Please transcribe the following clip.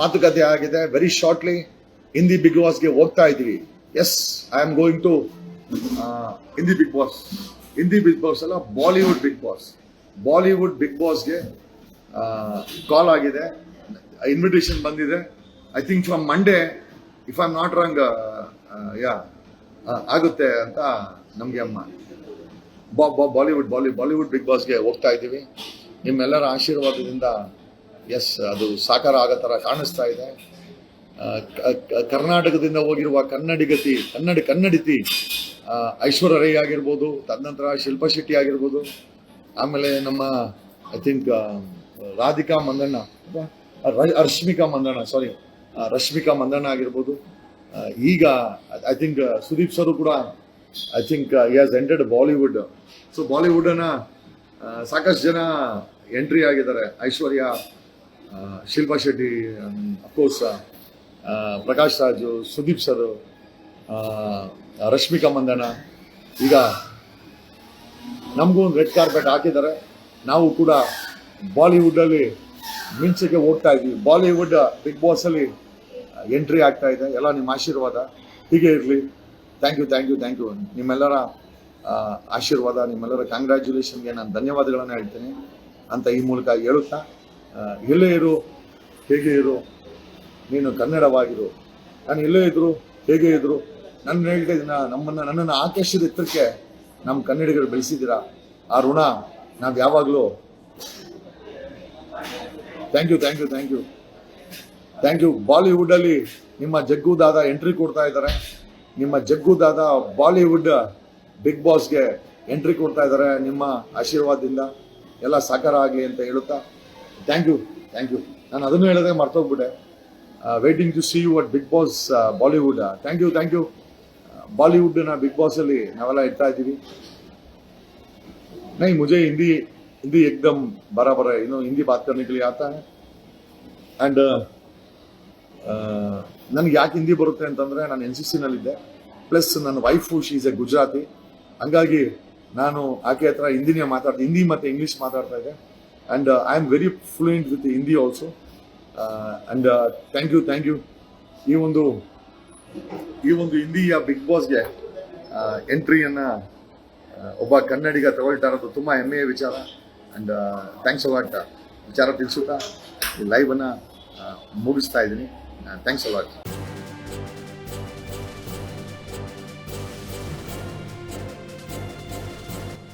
ಮಾತುಕತೆ ಆಗಿದೆ. Very shortly Hindi big ಬಾಸ್ಗೆ ಹೋಗ್ತಾ ಇದ್ದೀವಿ yes I am going to Hindi Bigg Boss Hindi Bigg Boss ಅಲ್ಲ Bollywood Bigg Boss Bollywood Bigg ಬಾಸ್ಗೆ call ಆಗಿದೆ. ಇನ್ವಿಟೇಷನ್ ಬಂದಿದೆ. I think from Monday if I am not wrong ya ಆಗುತ್ತೆ ಅಂತ ನಮಗೆ ಅಮ್ಮ. ಬಾಲಿವುಡ್ ಬಾಲಿ ಬಾಲಿವುಡ್ ಬಿಗ್ ಬಾಸ್ಗೆ ಹೋಗ್ತಾ ಇದ್ದೀವಿ. ನಿಮ್ಮೆಲ್ಲರ ಆಶೀರ್ವಾದದಿಂದ ಎಸ್ ಅದು ಸಾಕಾರ ಆಗೋ ಥರ ಕಾಣಿಸ್ತಾ ಇದೆ. ಕರ್ನಾಟಕದಿಂದ ಹೋಗಿರುವ ಕನ್ನಡಿಗತಿ, ಕನ್ನಡ, ಕನ್ನಡಿತಿ ಐಶ್ವರ್ಯ ರೈ ಆಗಿರ್ಬೋದು ತದನಂತರ ಶಿಲ್ಪಾ ಶೆಟ್ಟಿ ಆಗಿರ್ಬೋದು, ಆಮೇಲೆ ನಮ್ಮ I think Radhika Mandanna Rashmika Mandanna sorry Rashmika Mandanna ಆಗಿರ್ಬೋದು. ಈಗ ಐ ಥಿಂಕ್ ಸುದೀಪ್ ಸರು ಕೂಡ I think has entered Bollywood so ಬಾಲಿವುಡ್ನ ಸಾಕಷ್ಟು ಜನ ಎಂಟ್ರಿ ಆಗಿದ್ದಾರೆ. Aishwarya Shilpa Shetty of course Prakash Raju, Sudeep sir Rashmika Mandanna. ಈಗ ನಮಗೂ ಒಂದು ರೆಡ್ ಕಾರ್ಪೆಟ್ ಹಾಕಿದ್ದಾರೆ. ನಾವು ಕೂಡ ಬಾಲಿವುಡ್ಡಲ್ಲಿ ಮಿಂಚಿಗೆ ಹೋಗ್ತಾ ಇದ್ದೀವಿ. ಬಾಲಿವುಡ್ ಬಿಗ್ ಬಾಸಲ್ಲಿ ಎಂಟ್ರಿ ಆಗ್ತಾ ಇದೆ. ಎಲ್ಲ ನಿಮ್ಮ ಆಶೀರ್ವಾದ. ಹೀಗೆ ಇರಲಿ. Thank you thank you thank you ನಿಮ್ಮೆಲ್ಲರ ಆಶೀರ್ವಾದ, ನಿಮ್ಮೆಲ್ಲರ ಕಂಗ್ರ್ಯಾಚುಲೇಷನ್ಗೆ ನಾನು ಧನ್ಯವಾದಗಳನ್ನು ಹೇಳ್ತೀನಿ ಅಂತ ಈ ಮೂಲಕ ಹೇಳುತ್ತಾ ಎಲ್ಲೇ ಇರು, ಹೇಗೆ ಇರು, ನೀನು ಕನ್ನಡವಾಗಿರು. ನಾನು ಎಲ್ಲೇ ಇದ್ರು, ಹೇಗೆ ಇದ್ರು, ನನ್ನ ಹೇಳ್ತಾ ನಮ್ಮನ್ನು, ನನ್ನನ್ನು ಆಕರ್ಷಿದ ಎತ್ತರಕ್ಕೆ ನಮ್ಮ ಕನ್ನಡಿಗರು ಬೆಳೆಸಿದ್ದೀರಾ? ಆ ಋಣ ನಾವು ಯಾವಾಗಲೂ thank you thank you thank you thank you Bollywood ಅಲ್ಲಿ ನಿಮ್ಮ ಜಗ್ಗು ದಾದ ಎಂಟ್ರಿ ಕೊಡ್ತಾ ಇದ್ದಾರೆ. ನಿಮ್ಮ ಜಗ್ಗು ದಾದ ಬಾಲಿವುಡ್ ಬಿಗ್ ಬಾಸ್ಗೆ ಎಂಟ್ರಿ ಕೊಡ್ತಾ ಇದ್ದಾರೆ. ನಿಮ್ಮ ಆಶೀರ್ವಾದದಿಂದ ಎಲ್ಲ ಸಾಕಾರ ಆಗಲಿ ಅಂತ ಹೇಳುತ್ತಾ? ಥ್ಯಾಂಕ್ ಯು ಥ್ಯಾಂಕ್ ಯು ನಾನು ಅದನ್ನು ಹೇಳೋದೇ ಮರ್ತೋಗ್ಬಿಟ್ಟೆ waiting to see you at Bigg Boss Bollywood thank you thank you ಬಾಲಿವುಡ್ನ ಬಿಗ್ ಬಾಸ್ ಅಲ್ಲಿ ನಾವೆಲ್ಲ ಇರ್ತಾ ಇದ್ದೀವಿ नहीं मुझे हिंदी हिंदी एकदम बराबर है यू नो हिंदी बात करने के लिए आता है ಅಂಡ್ ನನಗೆ ಯಾಕೆ ಹಿಂದಿ ಬರುತ್ತೆ ಅಂತಂದ್ರೆ ನಾನು ಎನ್ ಸಿ ಸಿನಲ್ಲಿದ್ದೆ ಪ್ಲಸ್ ನನ್ನ ವೈಫು ಶೀಸ್ ಎ ಗುಜರಾತಿ ಹಂಗಾಗಿ ನಾನು ಆಕೆ ಹತ್ರ ಹಿಂದಿನೇ ಮಾತಾಡ್ದೆ ಹಿಂದಿ ಮತ್ತು ಇಂಗ್ಲೀಷ್ ಮಾತಾಡ್ತಾ ಇದ್ದೆ And I am very fluent with Hindi also and thank you thank you ಈ ಒಂದು ಈ ಒಂದು ಹಿಂದಿಯ ಬಿಗ್ ಬಾಸ್ಗೆ ಎಂಟ್ರಿಯನ್ನು ಒಬ್ಬ ಕನ್ನಡಿಗ ತಗೊಳ್ತಾ ಇರೋದು ತುಂಬ ಹೆಮ್ಮೆಯ ವಿಚಾರ. ಆ್ಯಂಡ್ ಥ್ಯಾಂಕ್ಸ್ ಅಲಾಟ್ ವಿಚಾರ ತಿಳಿಸುತ್ತಾ ಈ ಲೈವನ್ನು ಮುಗಿಸ್ತಾ ಇದ್ದೀನಿ. Thanks a lot